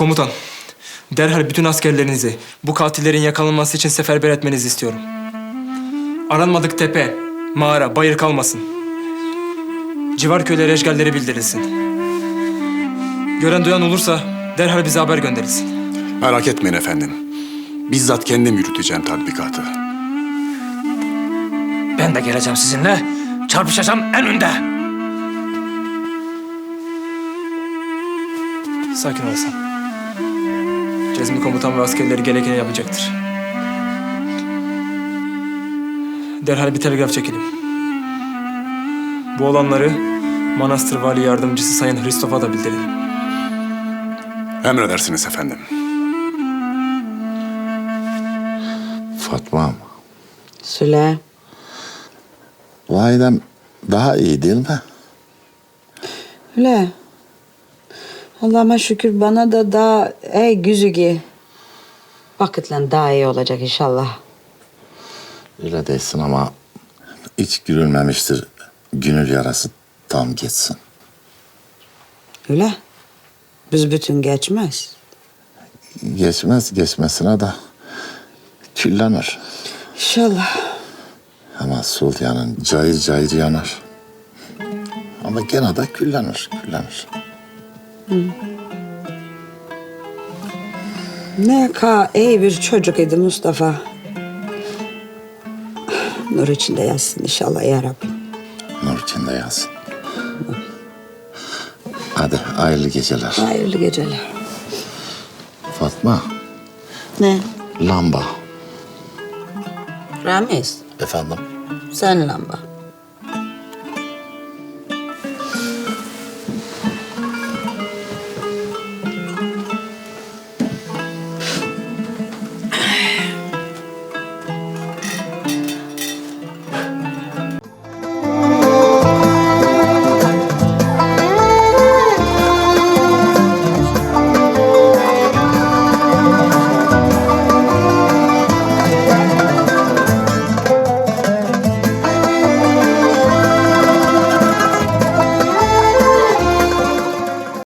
Komutan, derhal bütün askerlerinizi bu katillerin yakalanması için seferber etmenizi istiyorum. Aranmadık tepe, mağara, bayır kalmasın. Civar köylere eşgalleri bildirilsin. Gören duyan olursa derhal bize haber gönderilsin. Merak etmeyin efendim. Bizzat kendim yürüteceğim tatbikatı. Ben de geleceğim sizinle. Çarpışacağım en önde. Sakin ol Hasan. Cezmi komutan ve askerleri gerekeni yapacaktır. Derhal bir telgraf çekelim. Bu olanları Manastır Vali Yardımcısı Sayın Hristof'a da bildirelim. Emredersiniz efendim. Fatma'm, Süle. validem daha iyi değil mi? Öyle. Allah'ıma şükür bana da daha ey güzügi. Vakitle daha iyi olacak inşallah. Öyle değilsin ama hiç gülünmemiştir. Gönül yarası tam geçsin. Öyle. Biz bütün geçmez. Geçmez geçmesine de küllenir. İnşallah. Ama sultanın cayır cayır yanar. Ama gene de küllenir, küllenir. Ne ka iyi bir çocuk idi Mustafa. Nur içinde yatsın inşallah ya Rabbim. Nur içinde yazsın. Hadi hayırlı geceler. Hayırlı geceler. Fatma, Ne? lamba. Ramiz, Efendim? sen lamba.